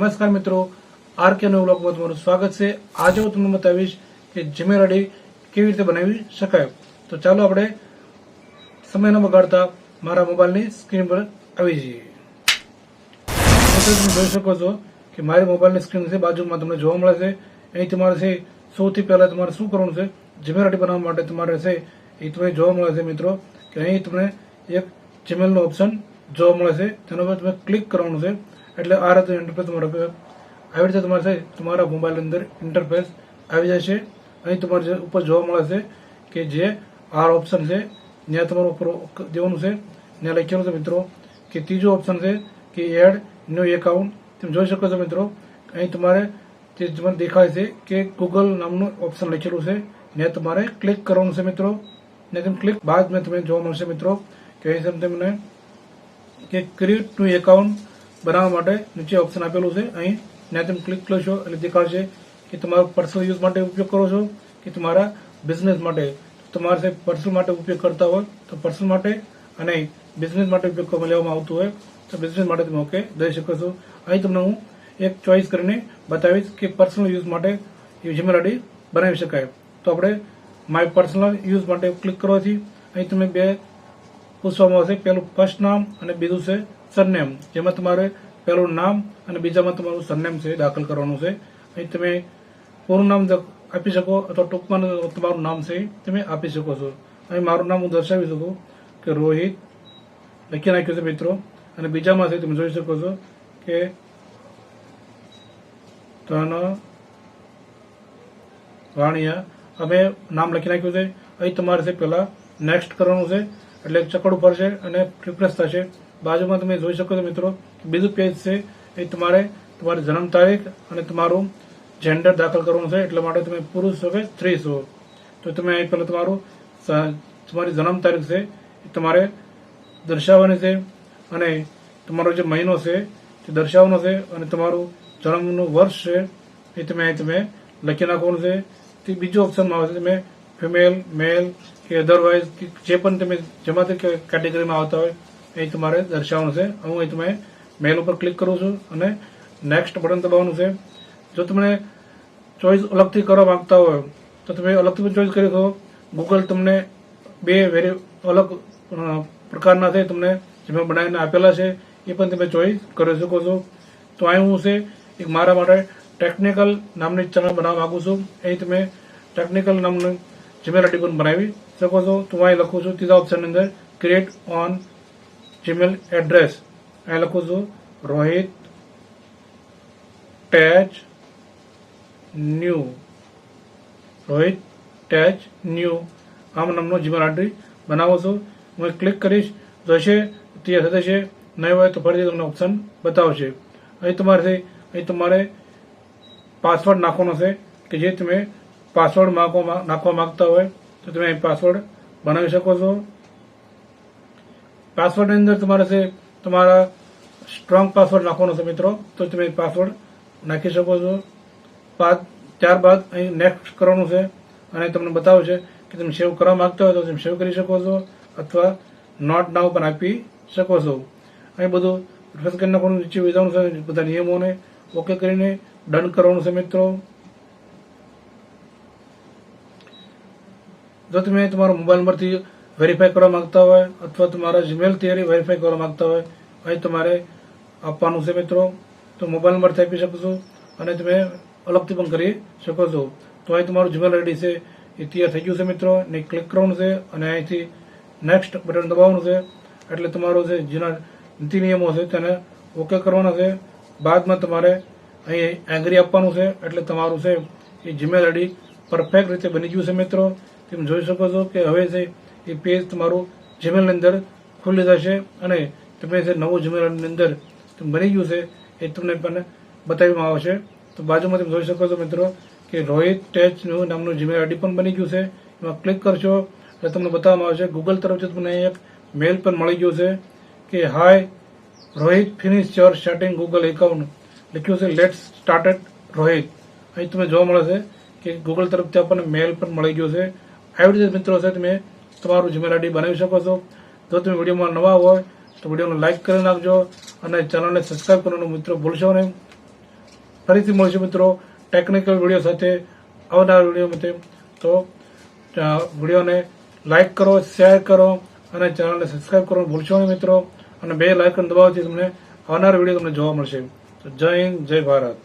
નમસ્કાર મિત્રો R K નો બ્લોગમાં તમારું સ્વાગત છે. આજે હું તમને બતાવીશ કે જીમેલ આઈડી કેવી રીતે બનાવી શકાય. તો ચાલો આપણે સમય ન બગાડતા મારા મોબાઈલની સ્ક્રીન પર આવી જઈએ. તમે જોઈ શકો છો કે મારી મોબાઈલની સ્ક્રીન છે, બાજુમાં તમને જોવા મળે છે. અહીં તમારે છે, સૌથી પહેલા તમારે શું કરવાનું છે જીમેલ આઈડી બનાવવા માટે તમારે છે, એ તમને જોવા મળે છે મિત્રો, કે અહીં તમને એક જીમેલનો ઓપ્શન જોવા મળે છે. તેના પર તમે ક્લિક કરવાનું છે. એટલે આ રીતે ઇન્ટરફેસ તમારો આવી રીતે તમારે છે, તમારા મોબાઈલ અંદર ઇન્ટરફેસ આવી જશે અહીં તમારે ઉપર જોવા મળે છે કે જે આર ઓપ્શન છે, ત્યાં તમારું ઉપર દેવાનું છે. ત્યાં લખેલું છે મિત્રો કે ત્રીજો ઓપ્શન છે કે એડ ન્યૂ એકાઉન્ટ તમે જોઈ શકો છો મિત્રો, અહીં તમારે જે તમને દેખાય છે કે ગૂગલ નામનું ઓપ્શન લખેલું છે. ત્યાં તમારે ક્લિક કરવાનું છે મિત્રો. ને તમે ક્લિક બાદ મેં તમને જોવા મળશે મિત્રો. કે અહીં છે તમને કે ક્રિએટ ન્યુ એકાઉન્ટ બનાવવા માટે નીચે ઓપ્શન આપેલું છે. અહીં ત્યાં તમે ક્લિક કરશો એટલે દેખાશે કે તમારો પર્સનલ યુઝ માટે ઉપયોગ કરો છો કે તમારા બિઝનેસ માટે. તમારે પર્સનલ માટે ઉપયોગ કરતા હોય તો પર્સનલ માટે અને બિઝનેસ માટે ઉપયોગ લેવામાં આવતું હોય તો બિઝનેસ માટે તમે ઓકે દઈ શકો છો. અહીં તમને હું એક ચોઈસ કરીને બતાવીશ કે પર્સનલ યુઝ માટે જીમેલ આઈડી બનાવી શકાય. તો આપણે માય પર્સનલ યુઝ માટે ક્લિક કરવાથી અહીં તમે બે પૂછવામાં આવશે. પહેલું ફર્સ્ટ નામ અને બીજું છે સરનેમ, જેમાં તમારે પહેલું નામ અને બીજામાં તમારું સરનેમ છે દાખલ કરવાનું છે. અહીં તમે પૂરું નામ આપી શકો અથવા ટૂંકમાં તમારું નામ છે તમે આપી શકો છો. અહીં મારું નામ હું દર્શાવી શકું કે રોહિત, લખી નાખ્યું છે મિત્રો. અને બીજામાં છે તમે જોઈ શકો છો કે તન વાણિયા. અમે નામ લખી નાખ્યું છે. અહીં તમારે છે પહેલાં નેક્સ્ટ કરવાનું છે. એટલે ચકડ ઉપર છે અને રિફ્રેશ થશે. બાજુમાં તમે જોઈ શકો છો મિત્રો, બીજું પેજ છે, એ તમારે તમારી જન્મ તારીખ અને તમારું જેન્ડર દાખલ કરવાનું છે, એટલા માટે તમે પુરુષ છો કે સ્ત્રી છો. તો તમે અહીં પહેલાં તમારું તમારી જન્મ તારીખ છે, એ તમારે દર્શાવવાની છે, અને તમારો જે મહિનો છે, તે દર્શાવવાનો છે, અને તમારું જન્મનું વર્ષ છે, એ તમે અહીં તમે લખી નાખવાનું છે. તે બીજો ઓપ્શનમાં આવશે તમે ફિમેલ મેલ કે અધરવાઇઝ જે પણ તમે જેમાં તે કેટેગરીમાં આવતા હોય એ તમારે દર્શાવવાનું છે. હું અહીં તમે મેલ ઉપર ક્લિક કરું છું અને નેક્સ્ટ બટન દબાવવાનું છે. જો તમને ચોઈસ અલગથી કરવા માંગતા હોય, તો તમે અલગથી પણ ચોઈસ કરી શકો. ગૂગલ તમને બે વેરી અલગ પ્રકારના છે તમને જેમાં બનાવીને આપેલા છે, એ પણ તમે ચોઈસ કરી શકો છો. તો અહીં હું છે, એક મારા માટે ટેકનિકલ નામની ચેનલ બનાવવા માગું છું. અહીં તમે ટેકનિકલ નામનું જીમેલ પણ બનાવી શકો છો. તો અહીં લખું છું ત્રીજા ઓપ્શનની અંદર ક્રિએટ ઓન જીમેલ એડ્રેસ અહીં લખું છું Rohit tech new Rohit tech new આમ નામનો જીમેલ આઈડી બનાવો છો. હું ક્લિક કરીશ, જોશે તે થશે નહીં હોય તો ફરીથી તમને ઓપ્શન બતાવશે. અહીં તમારે છે, અહીં તમારે પાસવર્ડ નાખવાનો છે કે જે તમે પાસવર્ડ નાખવા માંગતા હોય તો તમે અહીં પાસવર્ડ બનાવી શકો છો. પાસવર્ડની અંદર તમારે છે તમારા સ્ટ્રોંગ પાસવર્ડ નાખવાનો છે મિત્રો, તો તમે પાસવર્ડ નાખી શકો છો. બાદ ત્યારબાદ અહીં નેક્સ્ટ કરવાનું છે અને તમને બતાવે છે કે તમે સેવ કરવા માંગતા હોય તો તમે સેવ કરી શકો છો અથવા નોટ નાવ પણ આપી શકો છો. અહીં બધું રિફ્રેશ કરી નાખવાનું, નીચે વિધાનું છે બધા નિયમોને ઓકે કરીને ડન કરવાનું છે મિત્રો. જો તમે તમારા મોબાઈલ નંબરથી વેરીફાઈ કરવા માંગતા હોય અથવા તમારા જીમેલ થિયરી વેરીફાઈ કરવા માંગતા હોય અહીં તમારે આપવાનું છે મિત્રો. તો મોબાઈલ નંબરથી આપી શકો છો અને તમે અલગથી પણ કરી શકો છો. તો અહીં તમારું જીમેલ આઈડી છે, એ તૈયાર થઈ ગયું છે મિત્રો. ને ક્લિક કરવાનું છે અને અહીંથી નેક્સ્ટ બટન દબાવવાનું છે. એટલે તમારું જે જેના નીતિ નિયમો છે તેને ઓકે કરવાના છે. બાદમાં તમારે અહીં એંગ્રી આપવાનું છે. એટલે તમારું છે એ જીમેલ આઈડી પરફેક્ટ રીતે બની ગયું છે મિત્રો. તમે જોઈ શકો છો કે હવે છે એ પેજ તમારું જીમેલની અંદર ખુલી જશે અને તમે નવું જીમેલની અંદર બની ગયું છે એ તમને પણ બતાવવામાં આવશે. તો બાજુમાં તમે જોઈ શકો છો મિત્રો કે રોહિત ટેચનું નામનું જીમેલ આઈડી પણ બની ગયું છે. એમાં ક્લિક કરશો એટલે તમને બતાવવામાં આવશે. ગૂગલ તરફથી તમને એક મેલ પણ મળી ગયો છે કે hi Rohit finish your starting Google account લખ્યું છે લેટ સ્ટાર્ટેડ રોહિત. અહીં તમે જોવા મળે છે કે ગૂગલ તરફથી આપણને મેલ પણ મળી ગયો છે. આવી રીતે મિત્રો છે તમે તમારું જીમેલ આઈડી બનાવી શકો છો. જો તમે વિડીયોમાં નવા હોય, તો વિડીયોને લાઇક કરી નાખજો અને ચેનલને સબસ્ક્રાઈબ કરવાનું મિત્રો ભૂલશો નહીં. ફરીથી મળશે મિત્રો ટેકનિકલ વીડિયો સાથે આવનાર વીડિયો માટે તો વિડીયોને લાઇક કરો, શેર કરો અને ચેનલને સબસ્ક્રાઈબ કરવાનું ભૂલશો નહીં મિત્રો. અને બે લાઇકન દબાવવાથી તમને આવનાર વીડિયો તમને જોવા મળશે. તો જય હિન્દ, જય ભારત.